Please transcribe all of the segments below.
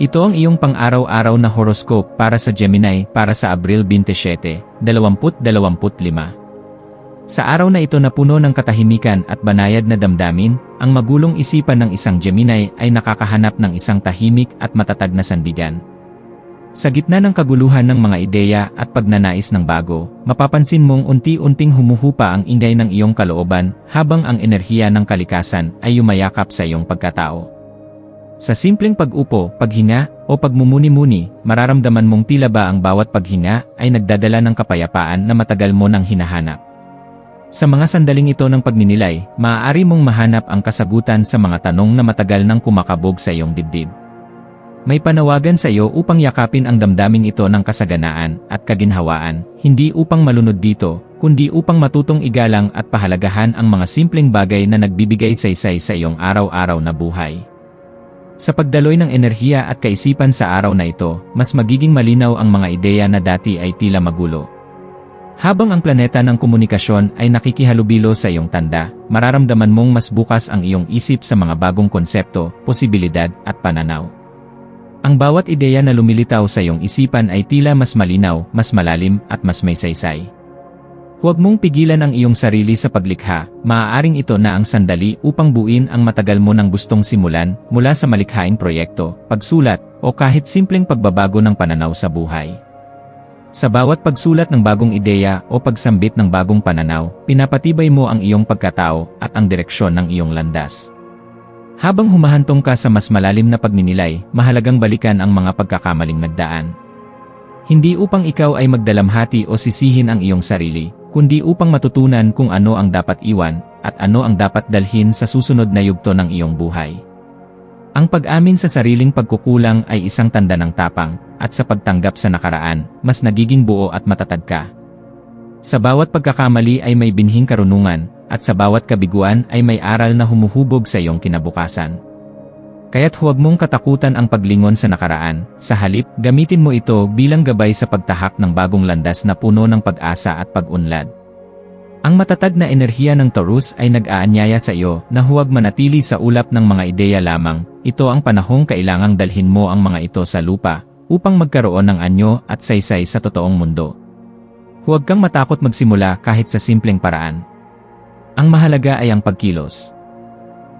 Ito ang iyong pang-araw-araw na horoscope para sa Gemini para sa Abril 27, 2025. Sa araw na ito na puno ng katahimikan at banayad na damdamin, ang magulong isipan ng isang Gemini ay nakakahanap ng isang tahimik at matatag na sandigan. Sa gitna ng kaguluhan ng mga ideya at pagnanais ng bago, mapapansin mong unti-unting humuhupa ang ingay ng iyong kalooban habang ang enerhiya ng kalikasan ay yumayakap sa iyong pagkatao. Sa simpleng pag-upo, paghinga, o pagmumuni-muni, mararamdaman mong tila ba ang bawat paghinga ay nagdadala ng kapayapaan na matagal mo nang hinahanap. Sa mga sandaling ito ng pagninilay, maaari mong mahanap ang kasagutan sa mga tanong na matagal nang kumakabog sa iyong dibdib. May panawagan sa iyo upang yakapin ang damdaming ito ng kasaganaan at kaginhawaan, hindi upang malunod dito, kundi upang matutong igalang at pahalagahan ang mga simpleng bagay na nagbibigay saysay sa iyong araw-araw na buhay. Sa pagdaloy ng enerhiya at kaisipan sa araw na ito, mas magiging malinaw ang mga ideya na dati ay tila magulo. Habang ang planeta ng komunikasyon ay nakikihalubilo sa iyong tanda, mararamdaman mong mas bukas ang iyong isip sa mga bagong konsepto, posibilidad, at pananaw. Ang bawat ideya na lumilitaw sa iyong isipan ay tila mas malinaw, mas malalim, at mas may saysay. Huwag mong pigilan ang iyong sarili sa paglikha, maaaring ito na ang sandali upang buuin ang matagal mo nang gustong simulan mula sa malikhaing proyekto, pagsulat, o kahit simpleng pagbabago ng pananaw sa buhay. Sa bawat pagsulat ng bagong ideya o pagsambit ng bagong pananaw, pinapatibay mo ang iyong pagkatao at ang direksyon ng iyong landas. Habang humahantong ka sa mas malalim na pagninilay, mahalagang balikan ang mga pagkakamaling nagdaan. Hindi upang ikaw ay magdalamhati o sisihin ang iyong sarili, kundi upang matutunan kung ano ang dapat iwan at ano ang dapat dalhin sa susunod na yugto ng iyong buhay. Ang pag-amin sa sariling pagkukulang ay isang tanda ng tapang, at sa pagtanggap sa nakaraan, mas nagiging buo at matatag ka. Sa bawat pagkakamali ay may binhing karunungan, at sa bawat kabiguan ay may aral na humuhubog sa iyong kinabukasan. Kaya't huwag mong katakutan ang paglingon sa nakaraan, sa halip, gamitin mo ito bilang gabay sa pagtahak ng bagong landas na puno ng pag-asa at pag-unlad. Ang matatag na enerhiya ng Taurus ay nag-aanyaya sa iyo na huwag manatili sa ulap ng mga ideya lamang, ito ang panahong kailangang dalhin mo ang mga ito sa lupa, upang magkaroon ng anyo at saysay sa totoong mundo. Huwag kang matakot magsimula kahit sa simpleng paraan. Ang mahalaga ay ang pagkilos.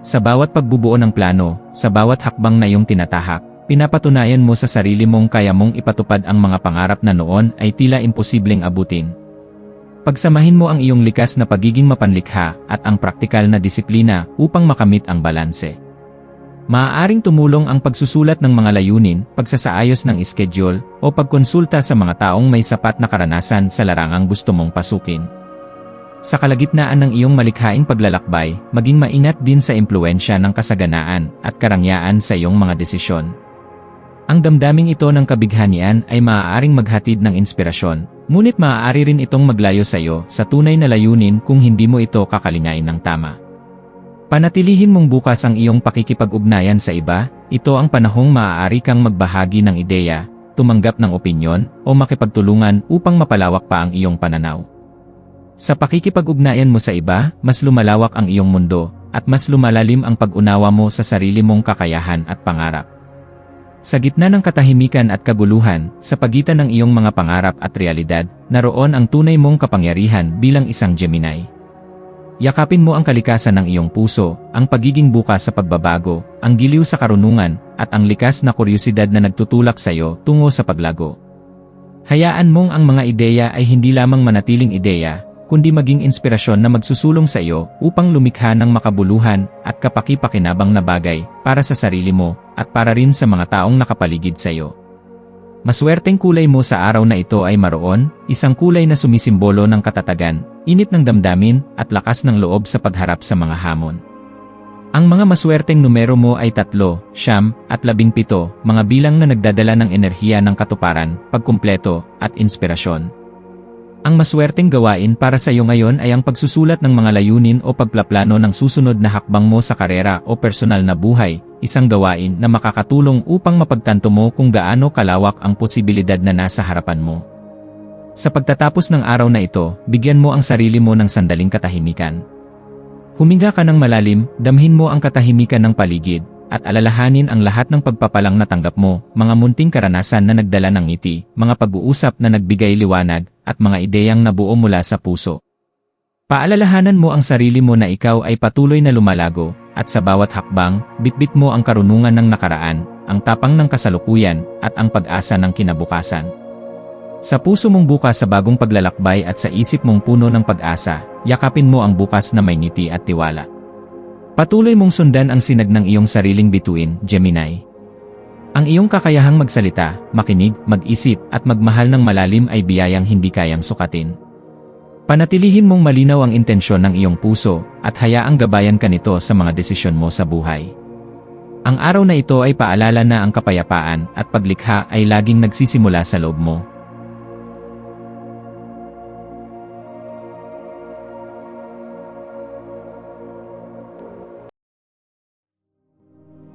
Sa bawat pagbubuo ng plano, sa bawat hakbang na iyong tinatahak, pinapatunayan mo sa sarili mong kaya mong ipatupad ang mga pangarap na noon ay tila imposibleng abutin. Pagsamahin mo ang iyong likas na pagiging mapanlikha at ang praktikal na disiplina upang makamit ang balanse. Maaaring tumulong ang pagsusulat ng mga layunin, pagsasaayos ng schedule, o pagkonsulta sa mga taong may sapat na karanasan sa larangang gusto mong pasukin. Sa kalagitnaan ng iyong malikhaing paglalakbay, maging maingat din sa impluensya ng kasaganaan at karangyaan sa iyong mga desisyon. Ang damdaming ito ng kabighanian ay maaaring maghatid ng inspirasyon, ngunit maaari rin itong maglayo sa iyo sa tunay na layunin kung hindi mo ito kakalingain ng tama. Panatilihin mong bukas ang iyong pakikipag-ugnayan sa iba, ito ang panahong maaari kang magbahagi ng ideya, tumanggap ng opinyon, o makipagtulungan upang mapalawak pa ang iyong pananaw. Sa pakikipag-ugnayan mo sa iba, mas lumalawak ang iyong mundo, at mas lumalalim ang pag-unawa mo sa sarili mong kakayahan at pangarap. Sa gitna ng katahimikan at kaguluhan, sa pagitan ng iyong mga pangarap at realidad, naroon ang tunay mong kapangyarihan bilang isang Gemini. Yakapin mo ang kalikasan ng iyong puso, ang pagiging bukas sa pagbabago, ang giliw sa karunungan, at ang likas na kuryusidad na nagtutulak sa iyo tungo sa paglago. Hayaan mong ang mga ideya ay hindi lamang manatiling ideya, kundi maging inspirasyon na magsusulong sa iyo upang lumikha ng makabuluhan at kapaki-pakinabang na bagay para sa sarili mo at para rin sa mga taong nakapaligid sa iyo. Maswerteng kulay mo sa araw na ito ay maroon, isang kulay na sumisimbolo ng katatagan, init ng damdamin at lakas ng loob sa pagharap sa mga hamon. Ang mga maswerteng numero mo ay tatlo, siyam, at labing pito, mga bilang na nagdadala ng enerhiya ng katuparan, pagkumpleto, at inspirasyon. Ang maswerteng gawain para sa iyo ngayon ay ang pagsusulat ng mga layunin o pagplaplano ng susunod na hakbang mo sa karera o personal na buhay, isang gawain na makakatulong upang mapagtanto mo kung gaano kalawak ang posibilidad na nasa harapan mo. Sa pagtatapos ng araw na ito, bigyan mo ang sarili mo ng sandaling katahimikan. Huminga ka ng malalim, damhin mo ang katahimikan ng paligid, at alalahanin ang lahat ng pagpapalang natanggap mo, mga munting karanasan na nagdala ng ngiti, mga pag-uusap na nagbigay liwanag, at mga ideyang nabuo mula sa puso. Paalalahanan mo ang sarili mo na ikaw ay patuloy na lumalago, at sa bawat hakbang, bitbit mo ang karunungan ng nakaraan, ang tapang ng kasalukuyan, at ang pag-asa ng kinabukasan. Sa puso mong bukas sa bagong paglalakbay at sa isip mong puno ng pag-asa, yakapin mo ang bukas na may ngiti at tiwala. Patuloy mong sundan ang sinag ng iyong sariling bituin, Gemini. Ang iyong kakayahang magsalita, makinig, mag-isip, at magmahal ng malalim ay biyayang hindi kayang sukatin. Panatilihin mong malinaw ang intensyon ng iyong puso, at hayaang gabayan ka nito sa mga desisyon mo sa buhay. Ang araw na ito ay paalala na ang kapayapaan at paglikha ay laging nagsisimula sa loob mo.